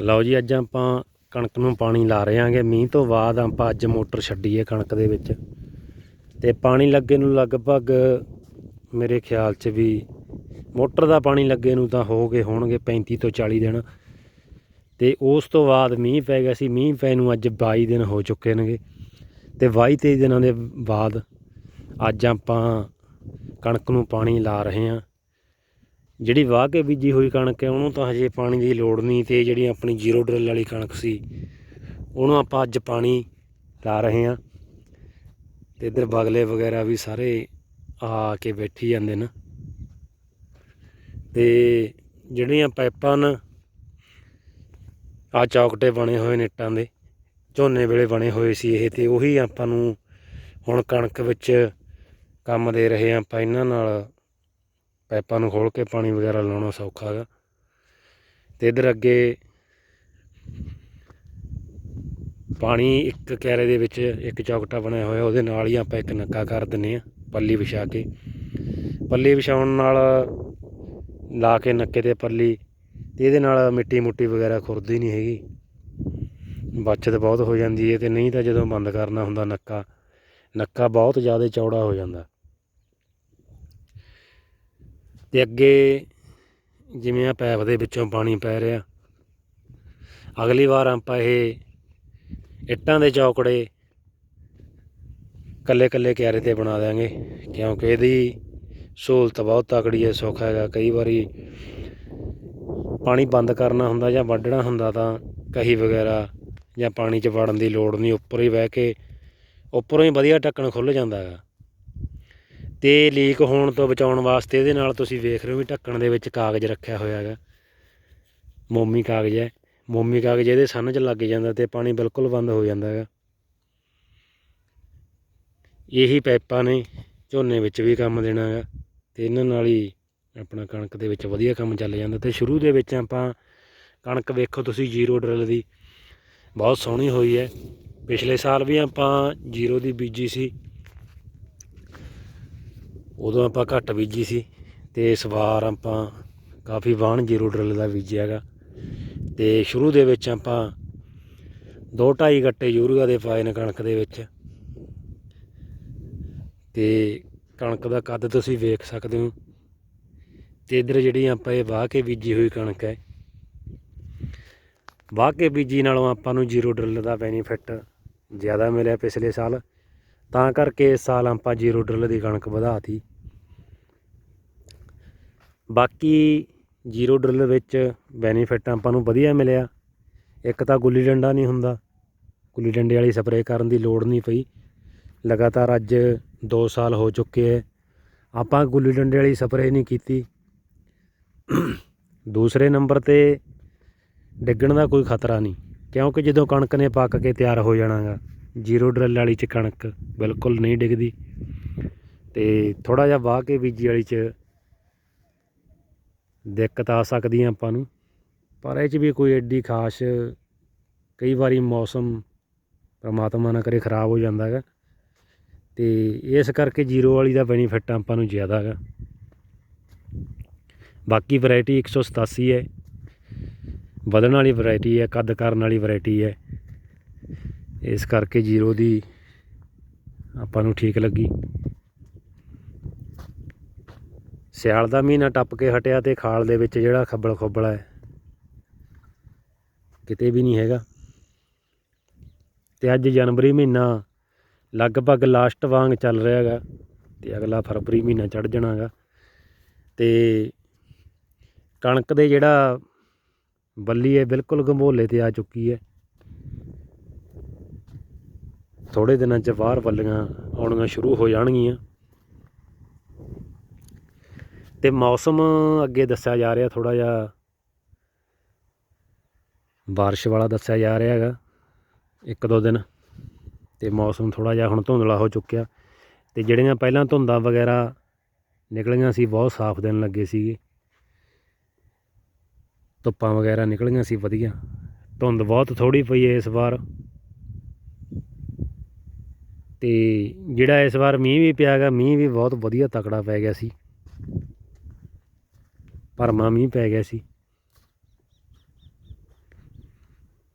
ਲਓ ਜੀ, ਅੱਜ ਆਪਾਂ ਕਣਕ ਨੂੰ ਪਾਣੀ ਲਾ ਰਹੇ ਆਂਗੇ ਮੀਂਹ ਤੋਂ ਬਾਅਦ ਆਪਾਂ ਅੱਜ ਮੋਟਰ ਛੱਡੀ ਹੈ ਕਣਕ ਦੇ ਵਿੱਚ। ਤੇ ਪਾਣੀ ਲੱਗੇ ਨੂੰ ਲਗਭਗ ਮੇਰੇ ਖਿਆਲ 'ਚ ਵੀ ਮੋਟਰ ਦਾ ਪਾਣੀ ਲੱਗੇ ਨੂੰ ਤਾਂ ਹੋ ਗਏ ਹੋਣਗੇ 35 ਤੋਂ 40 ਦਿਨ। ਤੇ ਉਸ ਤੋਂ ਬਾਅਦ ਮੀਂਹ ਪੈ ਗਿਆ ਸੀ। ਮੀਂਹ ਪੈ ਨੂੰ ਅੱਜ 22 ਦਿਨ ਹੋ ਚੁੱਕੇ ਨੇਗੇ। ਤੇ 22 23 ਦਿਨਾਂ ਦੇ ਬਾਅਦ ਅੱਜ ਆਪਾਂ ਕਣਕ ਨੂੰ ਪਾਣੀ ਲਾ ਰਹੇ ਹਾਂ। ਜਿਹੜੀ ਵਾਹ ਕੇ ਬੀਜੀ ਹੋਈ ਕਣਕ ਹੈ, ਉਹਨੂੰ ਤਾਂ ਹਜੇ ਪਾਣੀ ਦੀ ਲੋੜ ਨਹੀਂ ਤੇ ਜਿਹੜੀ ਆਪਣੀ ਜ਼ੀਰੋ ਡਰਿਲ ਵਾਲੀ ਕਣਕ ਸੀ, ਉਹਨੂੰ ਆਪਾਂ ਅੱਜ ਪਾਣੀ ਲਾ ਰਹੇ ਹਾਂ। ਤੇ ਇੱਧਰ ਬਗਲੇ ਵਗੈਰਾ ਵੀ ਸਾਰੇ ਆ ਕੇ ਬੈਠੀ ਜਾਂਦੇ ਨੇ। ਤੇ ਜਿਹੜੀਆਂ ਪਾਈਪਾਂ ਨੇ ਆ ਚੌਕਟੇ ਬਣੇ ਹੋਏ ਨੇ ਇੱਟਾਂ ਦੇ, ਝੋਨੇ ਵੇਲੇ ਬਣੇ ਹੋਏ ਸੀ ਇਹ ਤੇ ਉਹੀ ਆਪਾਂ ਨੂੰ ਹੁਣ ਕਣਕ ਵਿੱਚ ਕੰਮ ਦੇ ਰਹੇ ਹਾਂ ਆਪਾਂ ਇਹਨਾਂ ਨਾਲ। ਪਾਈਪਾਂ ਨੂੰ ਖੋਲ ਕੇ ਪਾਣੀ ਵਗੈਰਾ ਲਾਉਣਾ ਸੌਖਾ ਹੈਗਾ। ਤੇ ਇਧਰ ਅੱਗੇ ਪਾਣੀ ਇੱਕ ਕੈਰੇ ਦੇ ਵਿੱਚ ਇੱਕ ਚੌਕਟਾ ਬਣਿਆ ਹੋਇਆ, ਉਹਦੇ ਨਾਲ ਹੀ ਆਪਾਂ ਇੱਕ ਨੱਕਾ ਕਰ ਦਿੰਨੇ ਆ ਪੱਲੀ ਵਿਛਾ ਕੇ। ਪੱਲੀ ਵਿਛਾਉਣ ਨਾਲ ਲਾ ਕੇ ਨੱਕੇ ਤੇ ਪੱਲੀ, ਤੇ ਇਹਦੇ ਨਾਲ ਮਿੱਟੀ ਮੁੱਟੀ ਵਗੈਰਾ ਖੁਰਦੀ ਨਹੀਂ ਹੈਗੀ। ਬਚਤ ਬਹੁਤ ਹੋ ਜਾਂਦੀ ਹੈ ਤੇ ਨਹੀਂ ਤਾਂ ਜਦੋਂ ਬੰਦ ਕਰਨਾ ਹੁੰਦਾ ਨੱਕਾ ਨੱਕਾ ਬਹੁਤ ਜ਼ਿਆਦਾ ਚੌੜਾ ਹੋ ਜਾਂਦਾ। ਤੇ ਅੱਗੇ ਜਿਵੇਂ ਆ ਪੈਪ ਦੇ ਵਿੱਚੋਂ ਪਾਣੀ ਪੈ ਰਿਹਾ। ਅਗਲੀ ਵਾਰ ਆਪਾਂ ਇਹ ਇੱਟਾਂ ਦੇ ਚੌਕੜੇ ਕੱਲੇ ਕੱਲੇ ਕਿਆਰੇ ਤੇ ਬਣਾ ਦਿਆਂਗੇ, ਕਿਉਂਕਿ ਇਹਦੀ ਸਹੂਲਤ ਬਹੁਤ ਤਕੜੀ ਹੈ, ਸੁੱਖ ਹੈਗਾ। ਕਈ ਵਾਰੀ ਪਾਣੀ ਬੰਦ ਕਰਨਾ ਹੁੰਦਾ ਜਾਂ ਵੱਢਣਾ ਹੁੰਦਾ ਤਾਂ ਕਹੀ ਵਗੈਰਾ ਜਾਂ ਪਾਣੀ 'ਚ ਵੜਨ ਦੀ ਲੋੜ ਨਹੀਂ, ਉੱਪਰ ਹੀ ਬਹਿ ਕੇ, ਉੱਪਰੋਂ ਹੀ ਵਧੀਆ ਢੱਕਣ ਖੁੱਲ ਜਾਂਦਾ ਹੈਗਾ। ਤੇ ਲੀਕ ਹੋਣ ਤੋਂ ਬਚਾਉਣ ਵਾਸਤੇ ਇਹਦੇ ਨਾਲ ਤੁਸੀਂ ਵੇਖ ਰਹੇ ਹੋ ਵੀ ਢੱਕਣ ਦੇ ਵਿੱਚ ਕਾਗਜ਼ ਰੱਖਿਆ ਹੋਇਆ ਹੈਗਾ। ਮੋਮੀ ਕਾਗਜ਼ ਹੈ। ਮੋਮੀ ਕਾਗਜ਼ ਇਹਦੇ ਸੰਨ 'ਚ ਲੱਗ ਜਾਂਦਾ ਤੇ ਪਾਣੀ ਬਿਲਕੁਲ ਬੰਦ ਹੋ ਜਾਂਦਾ ਹੈਗਾ। ਇਹੀ ਪਾਈਪਾਂ ਨੇ ਝੋਨੇ ਵਿੱਚ ਵੀ ਕੰਮ ਦੇਣਾ ਹੈਗਾ ਤੇ ਇਹਨਾਂ ਨਾਲ ਹੀ ਆਪਣਾ ਕਣਕ ਦੇ ਵਿੱਚ ਵਧੀਆ ਕੰਮ ਚੱਲ ਜਾਂਦਾ ਤੇ ਸ਼ੁਰੂ ਦੇ ਵਿੱਚ ਆਪਾਂ ਕਣਕ ਵੇਖੋ ਤੁਸੀਂ ਜ਼ੀਰੋ ਡਰਿਲ ਦੀ। ਬਹੁਤ ਸੋਹਣੀ ਹੋਈ ਹੈ। ਪਿਛਲੇ ਸਾਲ ਵੀ ਆਪਾਂ ਜ਼ੀਰੋ ਦੀ ਬੀਜੀ ਸੀ। ਉਦੋਂ ਆਪਾਂ ਘੱਟ ਬੀਜੀ ਸੀ ਤੇ ਇਸ ਵਾਰ ਆਪਾਂ ਕਾਫੀ ਵਾਹਣ ਜ਼ੀਰੋ ਡਰਿਲ ਦਾ ਬੀਜਿਆ ਹੈਗਾ। ਤੇ ਸ਼ੁਰੂ ਦੇ ਵਿੱਚ ਆਪਾਂ 2.5 ਗੱਟੇ ਯੂਰੀਆ ਦੇ ਪਾਏ ਨੇ ਕਣਕ ਦੇ ਵਿੱਚ। ਤੇ ਕਣਕ ਦਾ ਕੱਦ ਤੁਸੀਂ ਵੇਖ ਸਕਦੇ ਹੋ। ਤੇ ਇਧਰ ਜਿਹੜੀ ਆਪਾਂ ਇਹ ਵਾਹ ਕੇ ਬੀਜੀ ਹੋਈ ਕਣਕ ਹੈ। ਵਾਹ ਕੇ ਬੀਜੀ ਨਾਲੋਂ ਆਪਾਂ ਨੂੰ ਜ਼ੀਰੋ ਡਰਿਲ ਦਾ ਬੈਨੀਫਿਟ ਜ਼ਿਆਦਾ ਮਿਲਿਆ ਪਿਛਲੇ ਸਾਲ। ਤਾਂ ਕਰਕੇ ਇਸ ਸਾਲ ਆਪਾਂ ਜ਼ੀਰੋ ਡਰਿਲ ਦੀ ਕਣਕ ਵਧਾਤੀ। ਬਾਕੀ ਜ਼ੀਰੋ ਡਰਿਲ ਵਿੱਚ ਬੈਨੀਫਿਟ ਆਪਾਂ ਨੂੰ ਵਧੀਆ ਮਿਲਿਆ। ਇੱਕ ਤਾਂ ਗੁੱਲੀ ਡੰਡਾ ਨਹੀਂ ਹੁੰਦਾ। ਗੁੱਲੀ ਡੰਡੇ ਵਾਲੀ ਸਪਰੇਅ ਕਰਨ ਦੀ ਲੋੜ ਨਹੀਂ ਪਈ। ਲਗਾਤਾਰ ਅੱਜ 2 ਸਾਲ ਹੋ ਚੁੱਕੇ ਹੈ ਆਪਾਂ ਗੁੱਲੀ ਡੰਡੇ ਵਾਲੀ ਸਪਰੇਅ ਨਹੀਂ ਕੀਤੀ। ਦੂਸਰੇ ਨੰਬਰ ਤੇ ਡਿੱਗਣ ਦਾ ਕੋਈ ਖਤਰਾ ਨਹੀਂ। ਕਿਉਂਕਿ ਜਦੋਂ ਕਣਕ ਨੇ ਪੱਕ ਕੇ ਤਿਆਰ ਹੋ ਜਾਣਾਗਾ ਜ਼ੀਰੋ ਡਰਿਲ ਵਾਲੀ ਚ ਕਣਕ ਬਿਲਕੁਲ ਨਹੀਂ ਡਿੱਗਦੀ ਤੇ ਥੋੜਾ ਜਿਹਾ ਵਾਹ ਕੇ ਬੀਜੀ ਵਾਲੀ ਚ ਦਿੱਕਤ ਆ ਸਕਦੀ ਹੈ ਆਪਾਂ ਨੂੰ। ਪਰ ਇਹ ਚ ਵੀ ਕੋਈ ਐਡੀ ਖਾਸ ਕਈ ਵਾਰੀ ਮੌਸਮ ਪ੍ਰਮਾਤਮਾ ਨਾ ਕਰੇ ਖਰਾਬ ਹੋ ਜਾਂਦਾ ਹੈਗਾ। ਤੇ ਇਸ ਕਰਕੇ ਜ਼ੀਰੋ ਵਾਲੀ ਦਾ ਬੈਨੀਫਿਟ ਆਪਾਂ ਨੂੰ ਜ਼ਿਆਦਾ ਹੈਗਾ। ਬਾਕੀ ਵੈਰਾਈਟੀ 187 ਹੈ। ਵਧਣ ਵਾਲੀ ਵੈਰਾਈਟੀ ਹੈ, ਕੱਦ ਕਰਨ ਵਾਲੀ ਵੈਰਾਈਟੀ ਹੈ। ਇਸ ਕਰਕੇ ਜ਼ੀਰੋ ਦੀ ਆਪਾਂ ਨੂੰ ਠੀਕ ਲੱਗੀ। ਸਿਆਲ ਦਾ ਮਹੀਨਾ ਟੱਪ ਕੇ ਹਟਿਆ ਤੇ ਖਾਲ ਦੇ ਵਿੱਚ ਜਿਹੜਾ ਖੱਬਲ ਖੋਬਲ ਹੈ, ਕਿਤੇ ਵੀ ਨਹੀਂ ਹੈਗਾ। ਤੇ ਅੱਜ ਜਨਵਰੀ ਮਹੀਨਾ ਲਗਭਗ ਲਾਸਟ ਵਾਂਗ ਚੱਲ ਰਿਹਾ ਹੈਗਾ ਤੇ ਅਗਲਾ ਫਰਵਰੀ ਮਹੀਨਾ ਚੜ ਜਾਣਾ ਹੈਗਾ ਤੇ ਕਣਕ ਦੇ ਜਿਹੜਾ ਬੱਲੀ ਹੈ, ਬਿਲਕੁਲ ਗੰਭੋਲੇ ਤੇ ਆ ਚੁੱਕੀ ਹੈ। ਥੋੜੇ ਦਿਨਾਂ ਚ ਬਾਹਰ ਬੱਲੀਆਂ ਆਉਣੀਆਂ ਸ਼ੁਰੂ ਹੋ ਜਾਣਗੀਆਂ। ਤੇ ਮੌਸਮ ਅੱਗੇ ਦੱਸਿਆ ਜਾ ਰਿਹਾ ਥੋੜਾ ਜਿਹਾ ਬਾਰਿਸ਼ ਵਾਲਾ ਦੱਸਿਆ ਜਾ ਰਿਹਾ ਹੈਗਾ, ਇੱਕ ਦੋ ਦਿਨ। ਤੇ ਮੌਸਮ ਥੋੜਾ ਜਿਹਾ ਹੁਣ ਧੁੰਦਲਾ ਹੋ ਚੁੱਕਿਆ। ਤੇ ਜਿਹੜੀਆਂ ਪਹਿਲਾਂ ਧੁੰਦਾਂ ਵਗੈਰਾ ਨਿਕਲੀਆਂ ਸੀ, ਬਹੁਤ ਸਾਫ਼ ਦਿਨ ਲੱਗੇ ਸੀਗੇ। ਧੁੱਪਾਂ ਵਗੈਰਾ ਨਿਕਲੀਆਂ ਸੀ, ਵਧੀਆ। ਧੁੰਦ ਬਹੁਤ ਥੋੜੀ ਪਈ ਹੈ ਇਸ ਵਾਰ। ਤੇ ਜਿਹੜਾ ਇਸ ਵਾਰ ਮੀਂਹ ਵੀ ਪਿਆਗਾ ਮੀਂਹ ਵੀ ਬਹੁਤ ਵਧੀਆ ਤਕੜਾ ਪੈ ਗਿਆ ਸੀ। ਭਰਮਾ ਮੀਂਹ ਪੈ ਗਿਆ ਸੀ।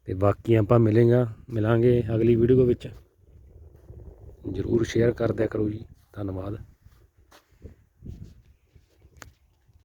ਤੇ ਬਾਕੀ ਆਪਾਂ ਮਿਲेंगे ਮਿਲਾਂਗੇ ਅਗਲੀ ਵੀਡੀਓ ਵਿੱਚ। ਜਰੂਰ ਸ਼ੇਅਰ ਕਰ ਦਿਆ ਕਰੋ ਜੀ। ਧੰਨਵਾਦ।